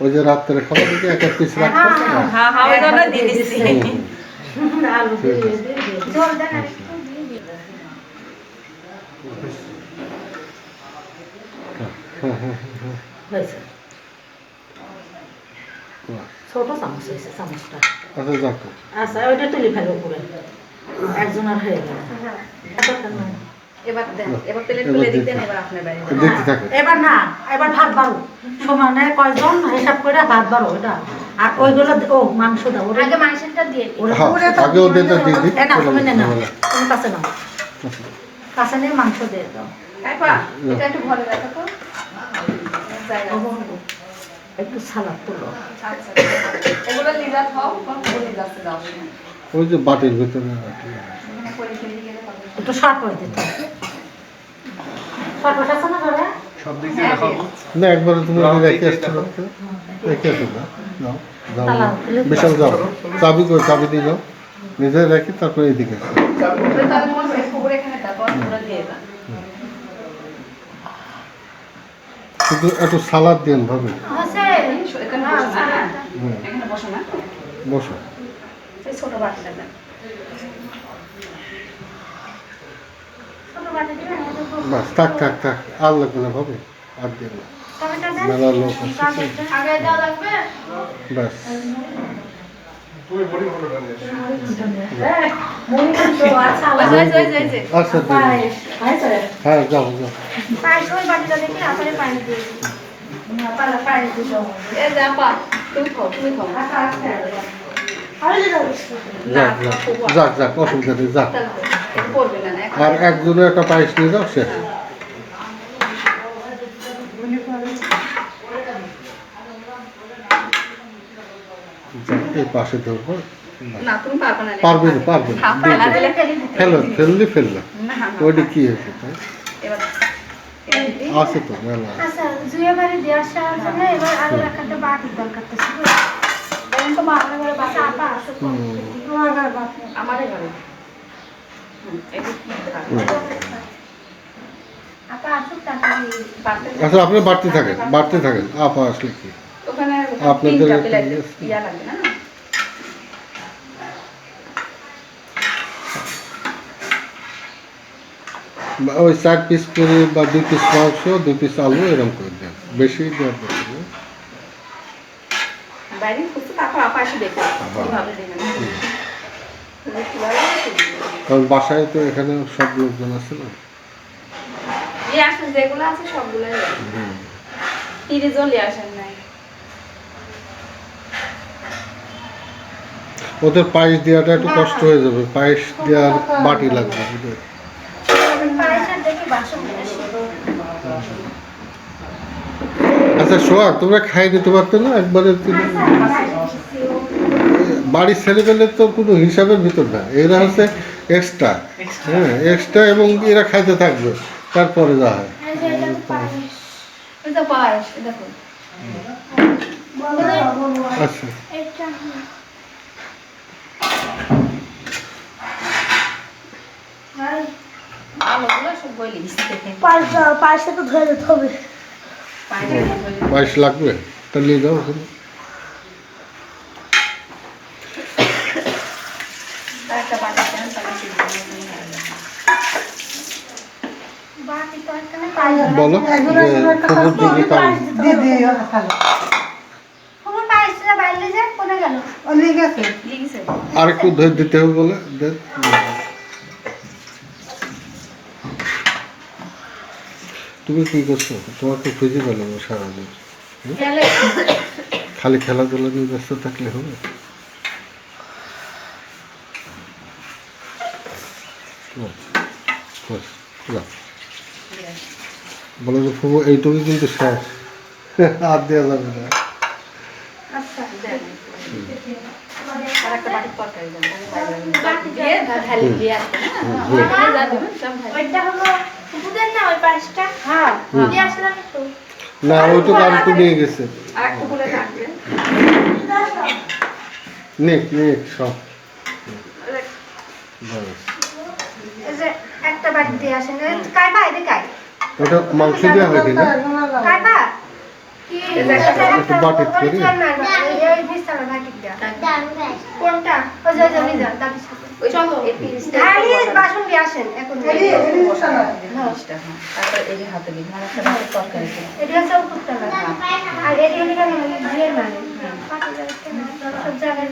ওই যে রাত্রে খাবার দিকে এক এক পিস রাখতো হ্যাঁ হ্যাঁ ওই জন্য দিয়ে দিচ্ছি আলু দিয়ে দিয়ে দিয়ে ঝোল দেন আর একটু দিয়ে দিন। হয়েছে ছোট চামচ হয়েছে চামচটা আচ্ছা যাকো আচ্ছা ওইটা তুলে ফেলো উপরে একজন আর হয়ে গেল হ্যাঁ। এবার দেন এবার প্লেট তুলে দিতেন এবার আপনার বাড়ি দেখতে থাকে এবার না এবার ভাত বাড়ো। সমানে কয়জন হিসাব করে ভাত বাড়ো এটা? আর ওইগুলো ও মাংস দাও ওটা আগে মাংসটা দিয়ে ওরা তো আগে ওদেরটা দিয়ে দিই। না তুমি নে নাও। তুমি কাছে নাও। কাছে নিয়ে মাংস দিয়ে দাও। কাইপা এটা একটু ভরে রাখো তো। একটু সালাদ তুলো আচ্ছা এগুলো লিজাত হও কোন দাও। ওই যে বাটির ভিতরে হবে একটু শাক করে দিতে না হ্যাঁ, না একবারে তুমি রেখে পারতো রেখে আসো না। বিশাল যাও। চাবি করে চাবি দিয়ে যাও। নিজে রাখি তারপরে এইদিকে আসো। হয় শুধু একটু সালাদ দিন ভাবে। হচ্ছে হ্যাঁ, বসো ছোট বাচ্চা দেন ছোট বাটি দিবেন, ওটা তো- বাস, থাক থাক থাক, আর লাগবে না ভাবে, আর দিন না। মেলা লোক যে। আচ্ছা হ্যাঁ যাও যাও। যাক যাক অসুবিধা নেই, যাক। আর একজনে একটা পায়েস নিয়ে যাও শেষ যাক, এই পাশে ধরবো না তুমি পারবে না পারবে না পারবে না। হ্যাঁ, ফেলো ফেললি ফেললাম ওইটা কি হয়েছে তাই। আছে তো মেলা আমার ঘরে। আচ্ছা আপনি বাড়তে থাকেন বাড়তে থাকেন। আপা আসলে কি? আপনাদের ওই চার পিস করে বা দুই পিস মাংস দুই পিস আলু এরকম করে দেন। বেশি দেওয়ার দরকার তারপর আপা এসে কীভাবে দেবেন? কারণ বাসায় তো এখানে সব লোকজন আছে না? এই আসেন যেগুলো আছে সবগুলোই হুম। তিরিশ আসেন নাই। ওদের পায়েস দেওয়াটা একটু কষ্ট হয়ে যাবে। পায়েস দেওয়ার বাটি লাগবে বেশি আচ্ছা সোহাগ তোমরা খাই দিতে পারতো না একবারে বাড়ির ছেলেপেলের তো কোনো হিসাবের ভিতর না। এরা হচ্ছে এক্সট্রা হ্যাঁ এক্সট্রা এবং এরা খাইতে থাকবে তারপরে যা হয়। এই যে তো পায়েস ওই তো। পায়েস এই দেখো। আচ্ছা পায়েস লাগবে? তা নিয়ে যাও একটা বাটি দেন তাহলে বলো দিদি আর একটু ধরে দিতে হবে বলে তুমি কি করছ? তোমার তো খুঁজে পেল সারাদিন। খালি। খেলাধুলা নিয়ে ব্যস্ত থাকলে হবে না, বাস, যাও। বলো যে ফুবু এইটুকু কিন্তু শেষ। আর দেওয়া যাবে না। আচ্ছা আসবে না? ওই হ্যাঁ। আর একটু নিয়ে গেছে। নিক নিক সব। একটা বাটি দিয়ে আসেন কাইবা এদিকে কাই ওটা মাংস দেওয়া হয়নি না কাইবা কি একটা বাটিত করি। এই নিস্তালা বাটিক দেয়া। কোনটা? ওই যে নিয়ে যান দাদির সাথে ওই চলো এই খালি একটু বাসন দিয়ে আসেন এখন। বসানো আছে, পিরিচটা, হ্যাঁ। তারপর এই যে হাতে দিন মানে একটা তরকারি। হচ্ছে আর মানে সব জায়গায়